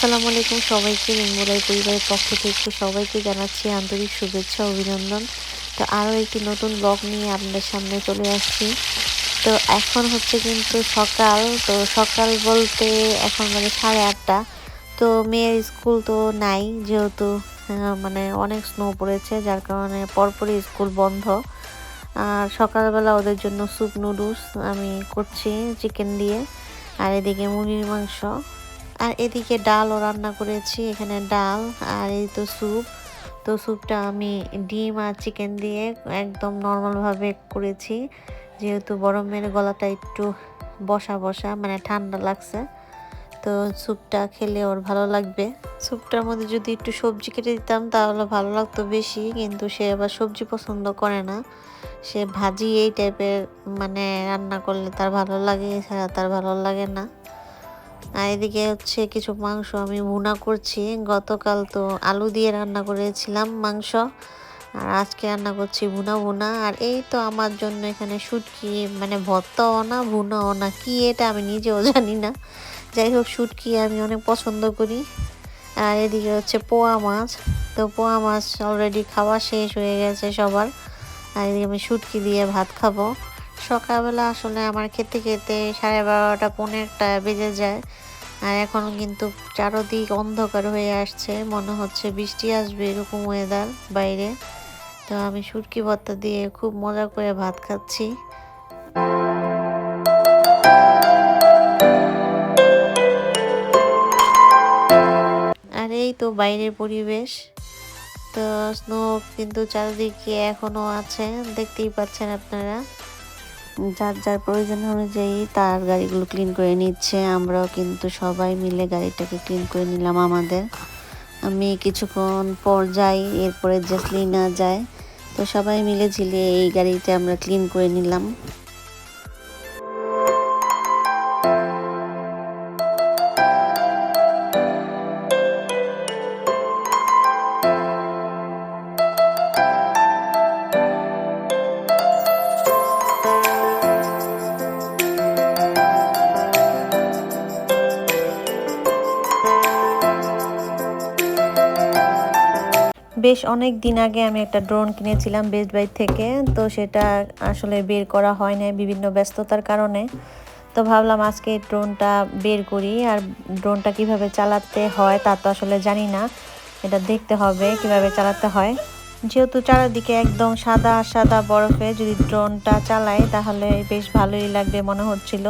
আসসালামু আলাইকুম সবাইকে, রেমুলাই পরিবারের পক্ষ থেকে সবাইকে জানাচ্ছি আন্তরিক শুভেচ্ছা, অভিনন্দন। তো আরও একটি নতুন ব্লগ নিয়ে আপনাদের সামনে চলে আসছি। তো এখন হচ্ছে কিন্তু সকাল, তো সকাল বলতে এখন মানে সাড়ে আটটা। তো মেয়ের স্কুল তো নাই, যেহেতু মানে অনেক স্নো পড়েছে, যার কারণে পরপরই স্কুল বন্ধ। আর সকালবেলা ওদের জন্য স্যুপ নুডলস আমি করছি চিকেন দিয়ে। আর এদিকে মুরগির মাংস। আর এদিকে ডালও রান্না করেছি, এখানে ডাল আর এই তো স্যুপ। তো স্যুপটা আমি ডিম আর চিকেন দিয়ে একদম নর্মালভাবে করেছি, যেহেতু গরমের গলাটা একটু বসা বসা মানে ঠান্ডা লাগছে। তো স্যুপটা খেলে ওর ভালো লাগবে। স্যুপটার মধ্যে যদি একটু সবজি কেটে দিতাম তাহলে ভালো লাগতো বেশি, কিন্তু সে আবার সবজি পছন্দ করে না। সে ভাজি এই টাইপের মানে রান্না করলে তার ভালো লাগে, এছাড়া তার ভালো লাগে না। আর এদিকে হচ্ছে কিছু মাংস আমি ভুনা করছি। গতকাল তো আলু দিয়ে রান্না করেছিলাম মাংস। আর আজকে রান্না করছি ভুনা ভুনা। আর এই তো আমার জন্য এখানে শুটকি মানে ভর্তাও না, ভুনাও না, কি এটা আমি নিজেও জানি না। যাই হোক, শুটকি আমি অনেক পছন্দ করি। আর এদিকে হচ্ছে পোয়া মাছ। তো পোয়া মাছ অলরেডি খাওয়া শেষ হয়ে গেছে সবার। আর এদিকে আমি শুটকি দিয়ে ভাত খাব। সকালবেলা আসলে আমার খেতে খেতে সাড়ে বারোটা, পনেরোটা বেজে যায়। আর এখন কিন্তু চারদিক অন্ধকার হয়ে আসছে, মনে হচ্ছে বৃষ্টি আসবে এরকম ওয়েদার বাইরে। তো আমি শুটকি ভর্তা দিয়ে খুব মজা করে ভাত খাচ্ছি। আর এই তো বাইরের পরিবেশ। তো স্নো কিন্তু চারিদিকে এখনও আছে, দেখতেই পাচ্ছেন আপনারা। যার যার প্রয়োজন অনুযায়ী তার গাড়িগুলো ক্লিন করে নিচ্ছে। আমরাও কিন্তু সবাই মিলে গাড়িটাকে ক্লিন করে নিলাম আমাদের। আমি কিছুক্ষণ পর যাই, এরপরে জেসলিনা যায়। তো সবাই মিলে ঝিলে এই গাড়িটা আমরা ক্লিন করে নিলাম। বেশ অনেক দিন আগে আমি একটা ড্রোন কিনেছিলাম বেস্ট বাই থেকে। তো সেটা আসলে বের করা হয় না বিভিন্ন ব্যস্ততার কারণে। তো ভাবলাম আজকে ড্রোনটা বের করি। আর ড্রোনটা কীভাবে চালাতে হয় তা তো আসলে জানি না। এটা দেখতে হবে কীভাবে চালাতে হয়। যেহেতু চারিদিকে একদম সাদা সাদা বরফে যদি ড্রোনটা চালাই তাহলে বেশ ভালোই লাগবে মনে হচ্ছিল।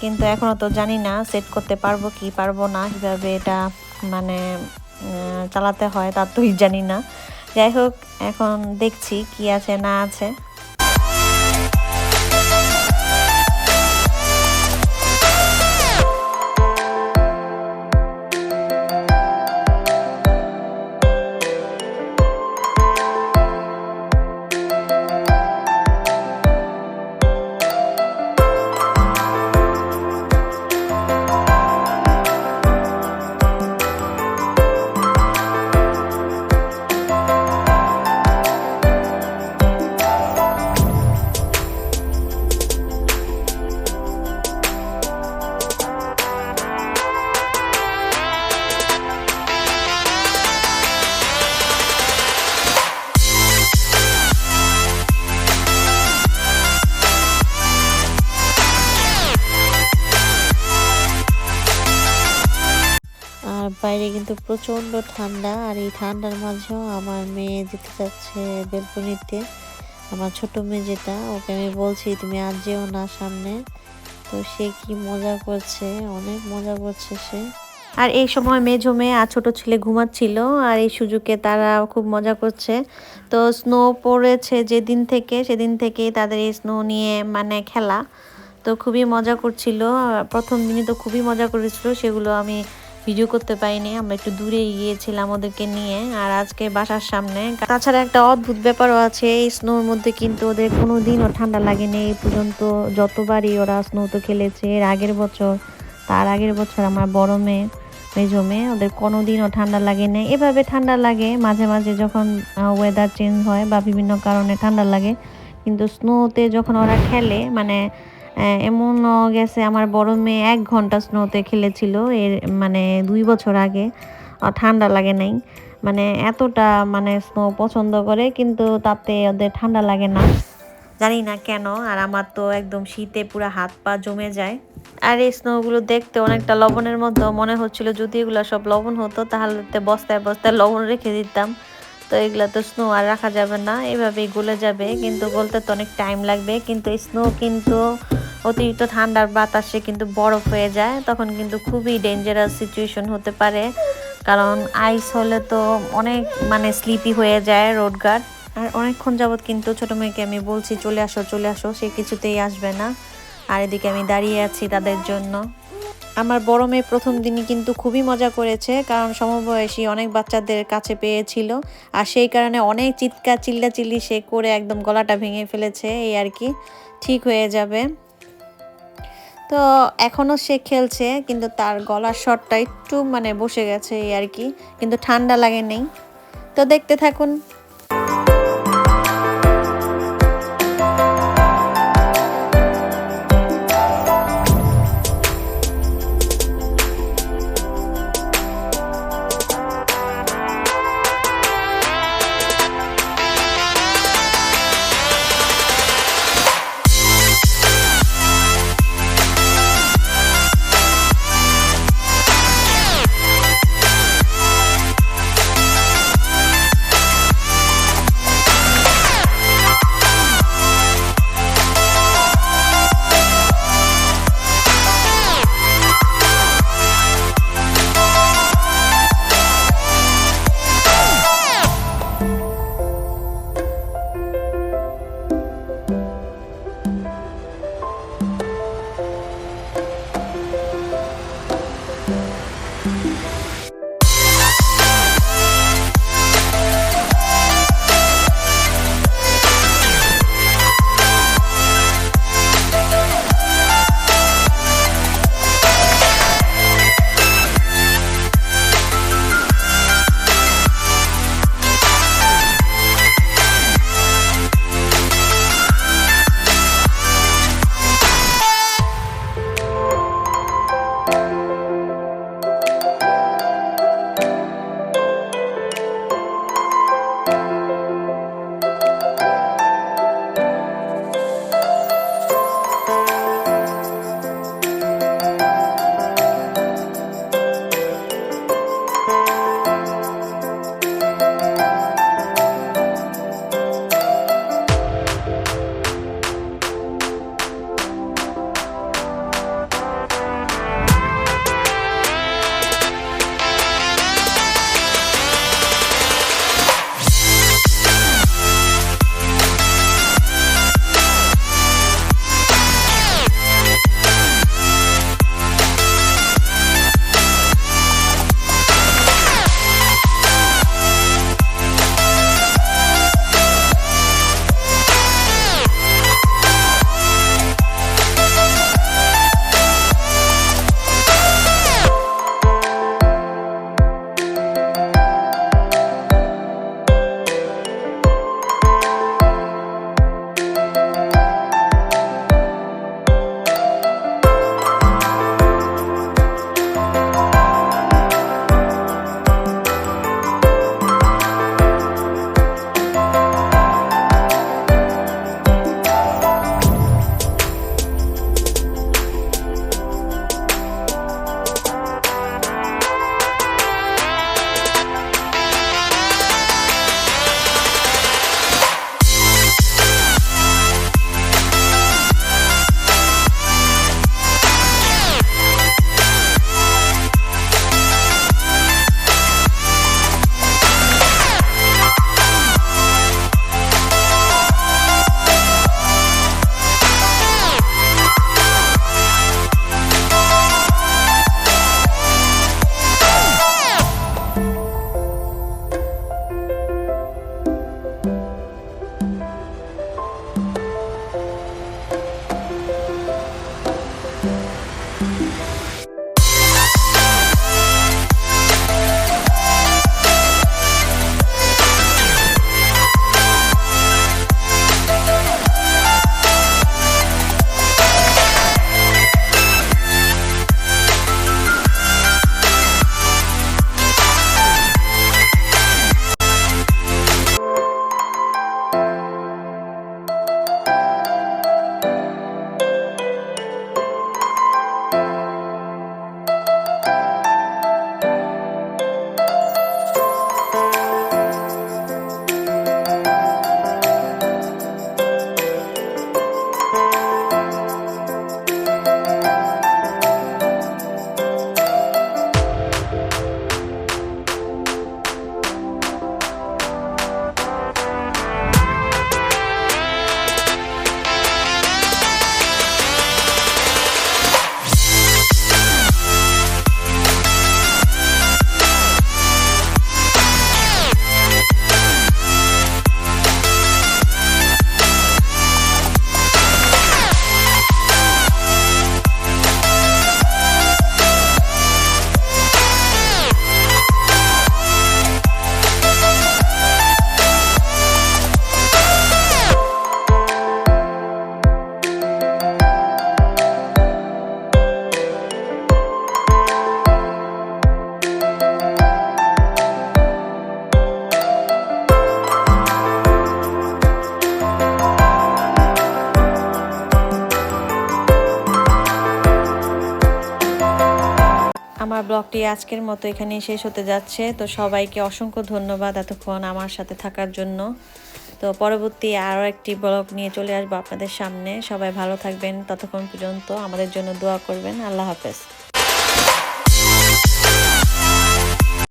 কিন্তু এখনও তো জানি না সেট করতে পারব কি পারব না, কীভাবে এটা মানে চালাতে হয় তা তুই জানি না। যাই হোক এখন দেখছি কি আছে না আছে। কিন্তু প্রচণ্ড ঠান্ডা আর এই ঠান্ডার মাঝেও আমার মেয়ে যেতে যাচ্ছে বেলকনিতে, আমার ছোট মেয়ে যেটা, ওকে আমি বলছি, তুমি আজ যেও না সামনে। তো সে কি মজা করছে, অনেক মজা করছে সে। আর এই সময় মেজো মেয়ে আর ছোট ছেলে ঘুমাচ্ছিল আর এই সুযোগে তারা খুব মজা করছে। তো স্নো পড়েছে যেদিন থেকে, সেদিন থেকেই তাদের এই স্নো নিয়ে মানে খেলা। তো খুবই মজা করছিল, প্রথম দিনই তো খুবই মজা করেছিল, সেগুলো আমি ভিডিও করতে পারিনি, আমরা একটু দূরে গিয়েছিলাম ওদেরকে নিয়ে, আর আজকে বাসার সামনে। তাছাড়া একটা অদ্ভুত ব্যাপারও আছে, এই স্নোর মধ্যে কিন্তু ওদের কোনো দিনও ঠান্ডা লাগেনি এই পর্যন্ত যতবারই ওরা স্নো তো খেলেছে, এর আগের বছর, তার আগের বছর আমার বড় মেয়ে, মেজো মেয়ে, ওদের কোনো দিনও ঠান্ডা লাগে না এভাবে ঠান্ডা লাগে, মাঝে মাঝে যখন ওয়েদার চেঞ্জ হয় বা বিভিন্ন কারণে ঠান্ডা লাগে, কিন্তু স্নোতে যখন ওরা খেলে মানে এমনও গেছে, আমার বড় মেয়ে এক ঘণ্টা স্নোতে খেলেছিল, এর মানে দুই বছর আগে। ঠান্ডা লাগে নাই। মানে এতটা মানে স্নো পছন্দ করে, কিন্তু তাতে ওদের ঠান্ডা লাগে না। জানি না কেন, আর আমার তো একদম শীতে পুরো হাত পা জমে যায়। আর এই স্নোগুলো দেখতে অনেকটা লবণের মতো। মনে হচ্ছিল যদি এগুলো সব লবণ হতো, তাহলে বস্তায় বস্তায় লবণ রেখে দিতাম। তো এগুলো তো স্নো আর রাখা যাবে না, এভাবেই গলে যাবে। কিন্তু গলতে তো অনেক টাইম লাগবে। কিন্তু স্নো কিন্তু অতিরিক্ত ঠান্ডার বাতাসে কিন্তু বরফ হয়ে যায়, তখন কিন্তু খুবই ডেঞ্জারাস সিচুয়েশন হতে পারে। কারণ আইস হলে তো অনেক মানে স্লিপি হয়ে যায় রোড গার্ড আর অনেকক্ষণ যাবৎ কিন্তু ছোট মেয়েকে আমি বলছি, চলে আসো চলে আসো। সে কিছুতেই আসবে না। আর এদিকে আমি দাঁড়িয়ে আছি তাদের জন্য। আমার বড় মেয়ে প্রথম দিনই কিন্তু খুবই মজা করেছে, কারণ সমবয়সী অনেক বাচ্চাদের কাছে পেয়েছিল। আর সেই কারণে অনেক চিৎকার চিল্লা চিল্লি সে করে একদম গলাটা ভেঙে ফেলেছে, এই আর কি। ঠিক হয়ে যাবে। তো এখনও সে খেলছে, কিন্তু তার গলার শটটা একটু মানে বসে গেছে এই আর কি, কিন্তু ঠান্ডা লাগে নেই। তো দেখতে থাকুন। ব্লগটি আজকের মতো এখানে শেষ হতে যাচ্ছে। তো সবাইকে অসংখ্য ধন্যবাদ এতক্ষণ আমার সাথে থাকার জন্য। তো পরবর্তী আরও একটি ব্লগ নিয়ে চলে আসব আপনাদের সামনে। সবাই ভালো থাকবেন ততক্ষণ পর্যন্ত আমাদের জন্য দোয়া করবেন। আল্লাহ হাফেজ।